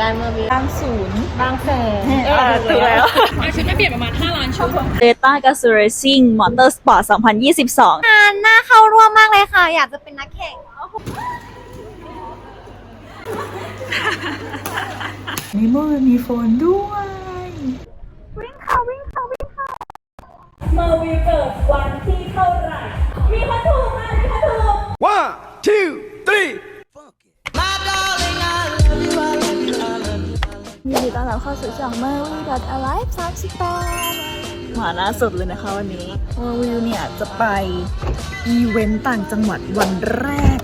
กันเมื่อวิวบางศูนย์บางแสนเออถูกแล้วเอาชุดมาเปลี่ยนประมาณ 5 ล้านชุดเดต้ากาซูเรซิ่งมอเตอร์สปอร์ต 2022งานน่าเข้าร่วมมากเลยค่ะ อยากจะเป็นนักแข่งมีมือมีโฟนด้วย One, two, three. ยินดีต้อนรั บเข้าสู่ช่องเมอร์วิว Alive 38มาล่าสุดเลยนะคะวันนี้เมอร์วิวเนี่ยจะไปอีเวนต์ต่างจังหวัดวันแรก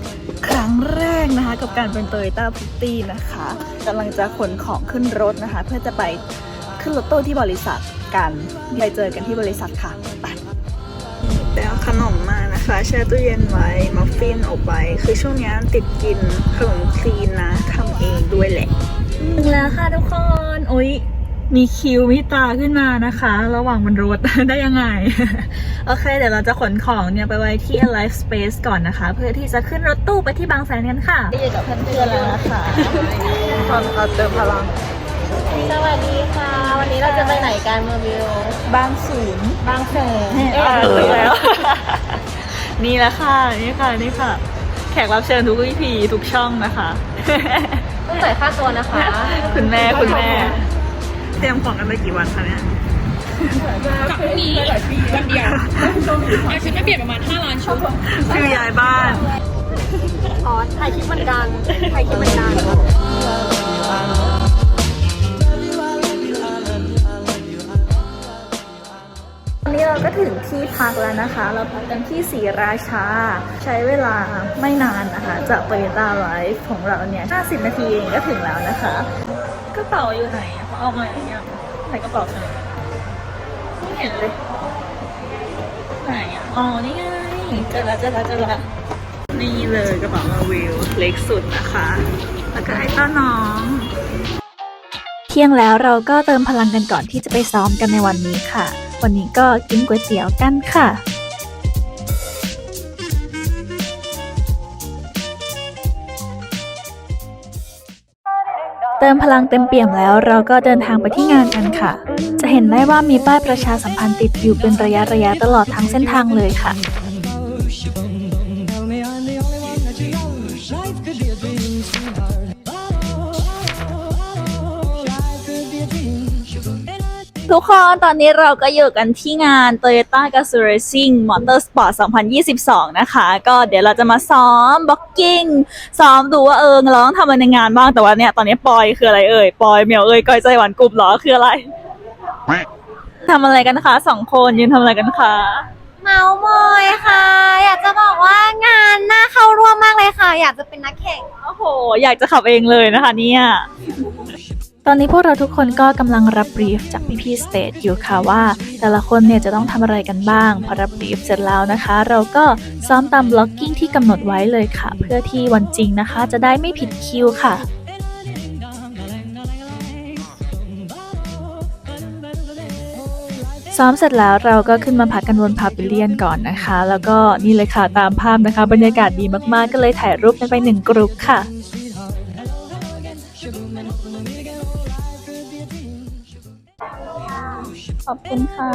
ครั้งแรกนะคะ กับการเป็น Toyota p r i t t y นะคะกำลังจะขนของขึ้นรถนะคะ เพื่อจะไปขึ้นรถตู้ที่บริษัทกันไปเจอกันที่บริษัทค่ะไปไปเอาขนมมานะคะ แช่ตู้เย็นไว้มัฟฟินอบไว้ คือช่วงนี้ติดกินขนมคลีนนะทำเองด้วยแหละ ถึงแล้วค่ะทุกคน โอ๊ยมีคิวมีตาขึ้นมานะคะ ระหว่างบนรถ ได้ยังไง โอเค เดี๋ยวเราจะขนของเนี่ยไปไว้ที่ Alive Space ก่อนนะคะ เพื่อที่จะขึ้นรถตู้ไปที่บางแสนกันค่ะอยู่กับเพื่อนๆแล้วนะคะตอนเราเติมพลัง สวัสดีค่ะ วันนี้เราจะไปไหนกันเมื่อวิวบางศูนย์บางแสนเออถูกแล้ว นี่แหละค่ะ นี่ค่ะ นี่ค่ะ แขกรับเชิญทุกวิพีทุกช่องนะคะ ต้องจ่ายค่าตัวนะคะคุณแม่คุณแม่ เตรียมของกันไปกี่วันคะเนี่ยกับพรุ่งนี้วันเดียวเอาชุดมาเปลี่ยนประมาณ5ล้านชุดชื่อย้ายบ้านอ๋อถ่ายคลิปเหมือนกันถ่ายคลิปเหมือนกัน ถึงที่พักแล้วนะคะ เราพักกันที่ศรีราชา ใช้เวลาไม่นานนะคะจาก Toyota Life ของเราเนี่ย 50 นาทีเองก็ถึงแล้วนะคะ กระเป๋าอยู่ไหนอะเขาเอามาอย่างเงี้ยไหนกระเป๋าฉันไม่เห็นเลย ไหนอะอ๋อ นี่ไงเจอแล้วเจอแล้วเจอแล้วนี่เลยกระเป๋ามาวิวเล็กสุดนะคะ แล้วก็ไอ้ต้าน้องเที่ยงแล้วเราก็เติมพลังกันก่อนที่จะไปซ้อมกันในวันนี้ค่ะ วันนี้ก็กินก๋วยเตี๋ยวกันค่ะเติมพลังเต็มเปี่ยมแล้วเราก็เดินทางไปที่งานกันค่ะ จะเห็นได้ว่ามีป้ายประชาสัมพันธ์ติดอยู่เป็นระยะระยะตลอดทั้งเส้นทางเลยค่ะ ทุกคนตอนนี้เราก็อยู่กันที่งาน Toyota g a z o Racing Motorsport 2022 นะคะ ก็เดี๋ยวเราจะมาซ้อมบ็อกกิ้งซ้อมดูว่าเออเราต้องทำอะไรในงานบ้าง แต่ว่าเนี่ยตอนนี้ปอยคืออะไรเอ่ย ปอยเหมียวเอ่ยก้อยใจหวานกรุบเหรอคืออะไรทำอะไรกันคะสองคนยืนทำอะไรกันคะเมามอยค่ะ อยากจะบอกว่างานน่าเข้าร่วมมากเลยค่ะ อยากจะเป็นนักแข่งโอ้โห อยากจะขับเองเลยนะคะเนี่ย ตอนนี้พวกเราทุกคนก็กำลังรับบรีฟจากพี่ๆสเตจอยู่ค่ะว่า แต่ละคนเนี่ยจะต้องทำอะไรกันบ้าง พอรับบรีฟเสร็จแล้วนะคะ เราก็ซ้อมตามบล็อกกิ้งที่กำหนดไว้เลยค่ะ เพื่อที่วันจริงนะคะ จะได้ไม่ผิดคิวค่ะซ้อมเสร็จแล้วเราก็ขึ้นมาพักกันบนพาวิเลียนก่อนนะคะ แล้วก็นี่เลยค่ะตามภาพนะคะ บรรยากาศดีมากๆ ก็เลยถ่ายรูปกันไปหนึ่งกรุ๊ปค่ะ ขอบคุณค่ะ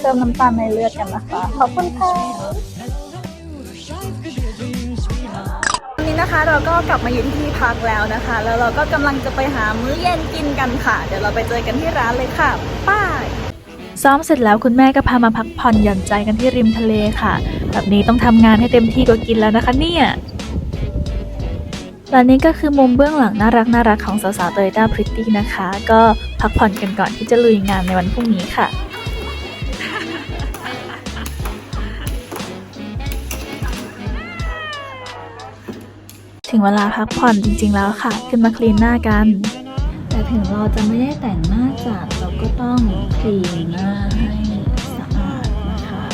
เติมน้ำตาลในเลือดกันนะคะ ขอบคุณค่ะวันนี้นะคะเราก็กลับมาอยู่ที่ที่พักแล้วนะคะ แล้วเราก็กำลังจะไปหามื้อเย็นกินกันค่ะ เดี๋ยวเราไปเจอกันที่ร้านเลยค่ะป้ายซ้อมเสร็จแล้วคุณแม่ก็พามาพักผ่อนหย่อนใจกันที่ริมทะเลค่ะ แบบนี้ต้องทำงานให้เต็มที่กว่ากินแล้วนะคะเนี่ย และนี่ก็คือมุมเบื้องหลังน่ารักน่ารักของสาวๆเตยต้าพริตตี้นะคะ ก็พักผ่อนกันก่อนที่จะลุยงานในวันพรุ่งนี้ค่ะถึงเวลาพักผ่อนจริงๆแล้วค่ะ ขึ้นมาคลีนหน้ากัน แต่ถึงเราจะไม่ได้แต่งหน้าจัดเราก็ต้องคลีนหน้าให้สะอาดนะคะ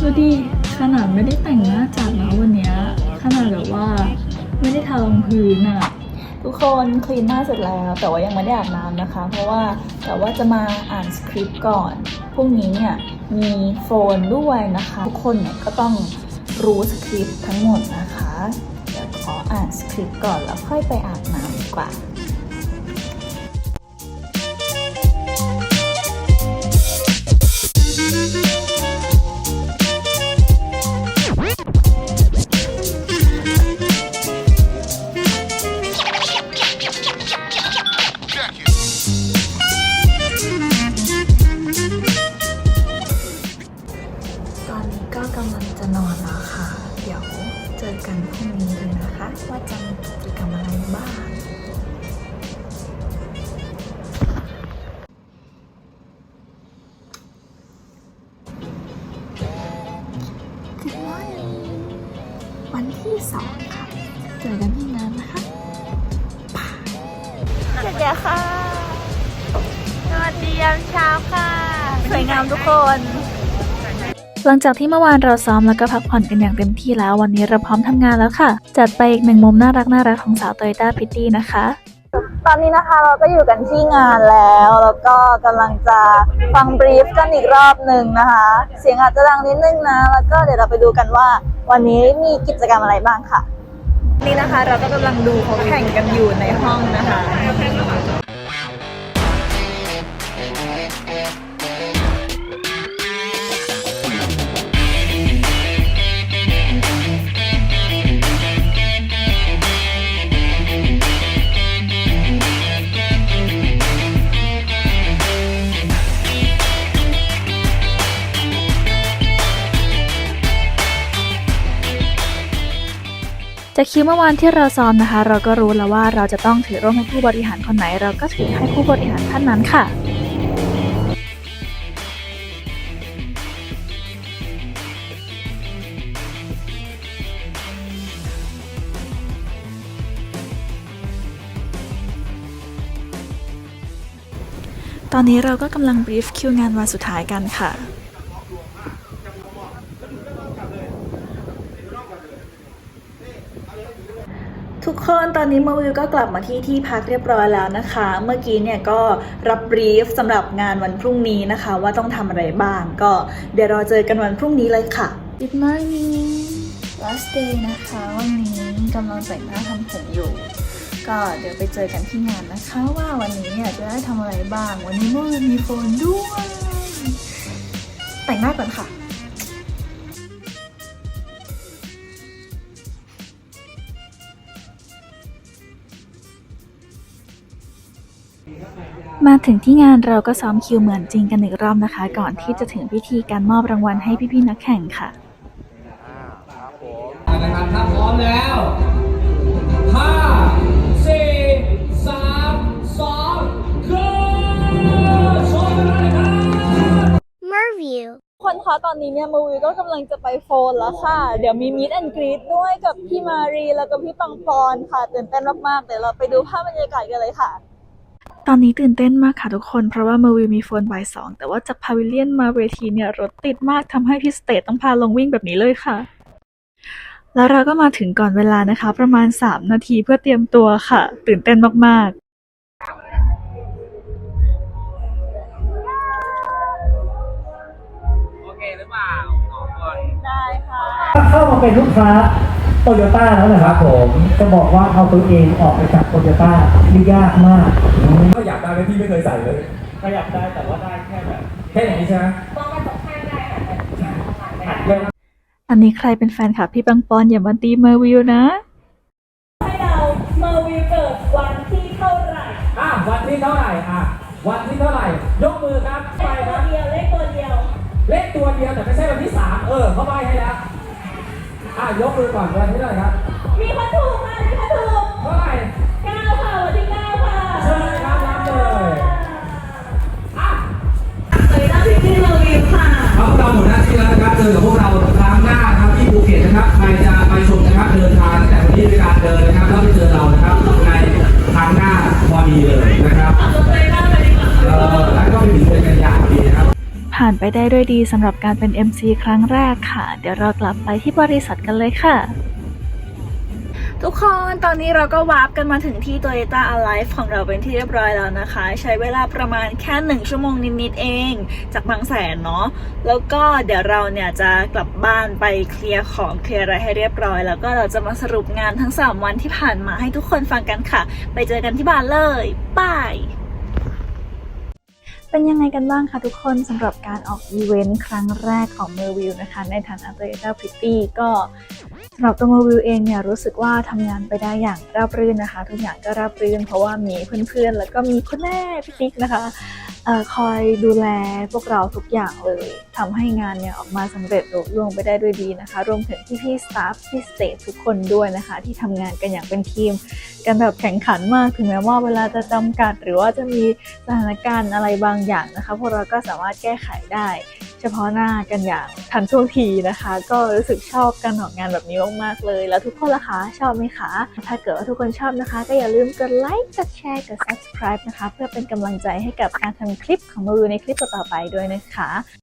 ดูดิ ขนาดไม่ได้แต่งหน้าจัดนะวันเนี้ยขนาดแบบว่าไม่ได้ทารองพื้นอะทุกคนคลีนหน้าเสร็จแล้ว แต่ว่ายังไม่ได้อาบน้ำนะคะ เพราะว่าแต่ว่าจะมาอ่านสคริปต์ก่อนพรุ่งนี้เนี่ยมีโฟนด้วยนะคะ ทุกคนเนี่ยก็ต้องรู้สคริปต์ทั้งหมดนะคะ เดี๋ยวขออ่านสคริปต์ก่อนแล้วค่อยไปอาบน้ำดีกว่า จะนอนแล้วค่ะ เดี๋ยวเจอกันพรุ่งนี้เลยนะคะ ว่าจะมีกิจกรรมอะไรบ้าง Good morning วันที่สองค่ะ เจอกันที่งานนะคะเจ๊ค่ะ สวัสดียามเช้าค่ะ สวยงามทุกคน หลังจากที่เมื่อวานเราซ้อมแล้วก็พักผ่อนกันอย่างเต็มที่แล้ววันนี้เราพร้อมทำงานแล้วค่ะ จัดไปอีกหนึ่งมุมน่ารักน่ารักของสาวเตยต้าพิตตี้นะคะ ตอนนี้นะคะเราก็อยู่กันที่งานแล้ว แล้วก็กำลังจะฟังบรีฟกันอีกรอบหนึ่งนะคะ เสียงอาจจะดังนิดนึงนะ แล้วก็เดี๋ยวเราไปดูกันว่า วันนี้มีกิจกรรมอะไรบ้างค่ะ นี่นะคะเราก็กำลังดูเขาแข่งกันอยู่ในห้องนะคะ จากคิวเมื่อวานที่เราซ้อมนะคะ เราก็รู้แล้วว่าเราจะต้องถือร่มให้ผู้บริหารคนไหน เราก็ถือให้ผู้บริหารท่านนั้นค่ะตอนนี้เราก็กำลังบรีฟคิวงานวันสุดท้ายกันค่ะ ทุกคนตอนนี้มาวิวก็กลับมาที่ที่พักเรียบร้อยแล้วนะคะ เมื่อกี้เนี่ยก็รับบรีฟสำหรับงานวันพรุ่งนี้นะคะ ว่าต้องทำอะไรบ้าง ก็เดี๋ยวเราเจอกันวันพรุ่งนี้เลยค่ะ Good morning last day นะคะ วันนี้กำลังแต่งหน้าทำผมอยู่ ก็เดี๋ยวไปเจอกันที่งานนะคะ ว่าวันนี้เนี่ยจะได้ทำอะไรบ้าง วันนี้มาวิวมีโฟนด้วย แต่งหน้าก่อนค่ะ มาถึงที่งานเราก็ซ้อมคิวเหมือนจริงกันอีกรอบนะคะ ก่อนที่จะถึงพิธีการมอบรางวัลให้พี่ๆนักแข่งค่ะนะครับถ้าพร้อมแล้วห้าสี่สามสอง go โชว์กันเลยครับ Merview คนคะตอนนี้เนี่ยมาวิวก็กำลังจะไปโฟนแล้วค่ะ เดี๋ยวมีมิดแอนกรีดด้วยกับพี่มารีแล้วก็พี่ปังปอนค่ะตื่นเต้นมากๆเดี๋ยวเราไปดูภาพบรรยากาศกันเลยค่ะ ตอนนี้ตื่นเต้นมากค่ะทุกคน เพราะว่ามาวิวมีโฟนบ่ายสองแต่ว่าจากพาวิเลียนมาเวทีเนี่ยรถติดมากทำให้พี่สเตทต้องพาลงวิ่งแบบนี้เลยค่ะ แล้วเราก็มาถึงก่อนเวลานะคะ ประมาณ 3 นาทีเพื่อเตรียมตัวค่ะ ตื่นเต้นมากๆโอเคหรือเปล่าสองคนได้ค่ะถ้าเข้ามาเป็นลูกค้า โตโยต้าแล้วนะครับผมจะบอกว่าเอาตัวเองออกไปจากโตโยต้านี่ยากมากถ้าอยากได้ไหมพี่ไม่เคยใส่เลยขยับได้แต่ว่าได้แค่แบบแค่อย่างนี้ใช่ไหมอันนี้ใครเป็นแฟนคลับพี่ปังปอนอย่ามาตีเมอร์วิวนะ ให้เราเมอร์วิวเกิดวันที่เท่าไหร่อะวันที่เท่าไหร่อะวันที่เท่าไหร่ยกมือครับไปครับเดียวเลขตัวเดียว เลขตัวเดียวแต่ไม่ใช่วันที่สามเออเขาใบให้แล้ว อะยกมือก่อนวันที่เท่าไหร่ครับ มีคนถูกค่ะมีคนถูกเท่าไหร่ เก้าค่ะวันที่เก้าค่ะเชิญเลยครับรับเลย อะเลยนะพี่พี่เมอร์วิวค่ะ ครับพวกเราหมดหน้าที่แล้วนะครับเจอกับพวกเราครั้งหน้านะครับที่ภูเก็ตนะครับ ใครจะไปชมนะครับเดินทางตั้งแต่วันนี้ด้วยการเดินนะครับแล้วไปเจอเรานะครับ ผ่านไปได้ด้วยดีสำหรับการเป็น MC ครั้งแรกค่ะ เดี๋ยวเรากลับไปที่บริษัทกันเลยค่ะ ทุกคนตอนนี้เราก็วาร์ปกันมาถึงที่ Toyota Alive ของเราเป็นที่เรียบร้อยแล้วนะคะ ใช้เวลาประมาณแค่หนึ่งชั่วโมงนิดๆเอง จากบางแสนเนาะแล้วก็เดี๋ยวเราเนี่ยจะกลับบ้านไปเคลียร์ของเคลียร์อะไรให้เรียบร้อย แล้วก็เราจะมาสรุปงานทั้ง 3 วันที่ผ่านมาให้ทุกคนฟังกันค่ะ ไปเจอกันที่บ้านเลยบาย เป็นยังไงกันบ้างคะทุกคนสำหรับการออกอีเวนต์ครั้งแรกของเมอร์วิวนะคะ ในฐานะ Toyota Pretty ก็สำหรับตัวเมอร์วิวเองเนี่ยรู้สึกว่าทำงานไปได้อย่างราบรื่นนะคะ ทุกอย่างก็ราบรื่นเพราะว่ามีเพื่อนๆ แล้วก็มีคุณแม่พิตติ๊กนะคะ อคอยดูแลพวกเราทุกอย่างเลยทำให้งานเนี่ยออกมาสำเร็จลุล่วงไปได้ด้วยดีนะคะ รวมถึงพี่ๆสตาฟพี่สเตททุกคนด้วยนะคะ ที่ทำงานกันอย่างเป็นทีม กันแบบแข่งขันมากถึงแม้ว่าเวลาจะจำกัด หรือว่าจะมีสถานการณ์อะไรบางอย่างนะคะ พวกเราก็สามารถแก้ไขได้ เฉพาะหน้ากันอย่างทันท่วงทีนะคะ ก็รู้สึกชอบการออกงานแบบนี้มากๆเลย แล้วทุกคนล่ะคะชอบไหมคะ ถ้าเกิดว่าทุกคนชอบนะคะ ก็อย่าลืมกดไลค์กดแชร์กด subscribe นะคะ เพื่อเป็นกำลังใจให้กับการทำคลิปของมารูในคลิปต่อๆไปด้วยนะคะ